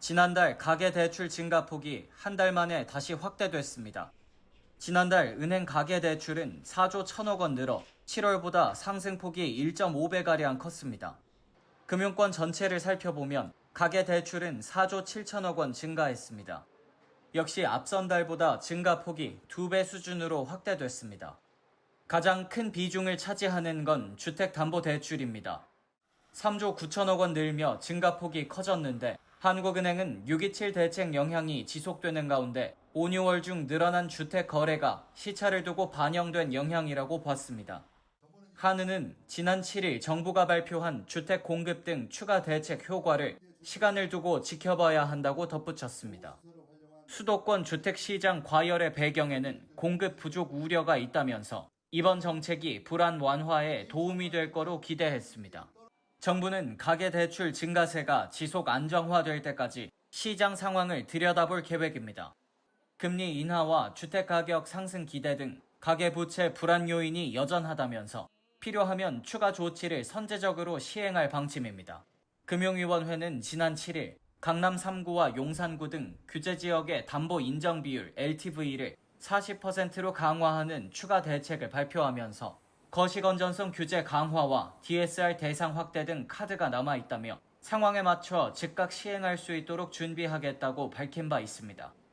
지난달 가계 대출 증가 폭이 한 달 만에 다시 확대됐습니다. 지난달 은행 가계 대출은 4조 1천억 원 늘어 7월보다 상승폭이 1.5배가량 컸습니다. 금융권 전체를 살펴보면 가계 대출은 4조 7천억 원 증가했습니다. 역시 앞선 달보다 증가폭이 2배 수준으로 확대됐습니다. 가장 큰 비중을 차지하는 건 주택담보대출입니다. 3조 9천억 원 늘며 증가폭이 커졌는데 한국은행은 6.27 대책 영향이 지속되는 가운데 5, 6월 중 늘어난 주택 거래가 시차를 두고 반영된 영향이라고 봤습니다. 한은은 지난 7일 정부가 발표한 주택 공급 등 추가 대책 효과를 시간을 두고 지켜봐야 한다고 덧붙였습니다. 수도권 주택 시장 과열의 배경에는 공급 부족 우려가 있다면서 이번 정책이 불안 완화에 도움이 될 거로 기대했습니다. 정부는 가계 대출 증가세가 지속 안정화될 때까지 시장 상황을 들여다볼 계획입니다. 금리 인하와 주택가격 상승 기대 등 가계부채 불안 요인이 여전하다면서 필요하면 추가 조치를 선제적으로 시행할 방침입니다. 금융위원회는 지난 7일 강남 3구와 용산구 등 규제 지역의 담보 인정 비율 LTV를 40%로 강화하는 추가 대책을 발표하면서 거시건전성 규제 강화와 DSR 대상 확대 등 카드가 남아 있다며 상황에 맞춰 즉각 시행할 수 있도록 준비하겠다고 밝힌 바 있습니다.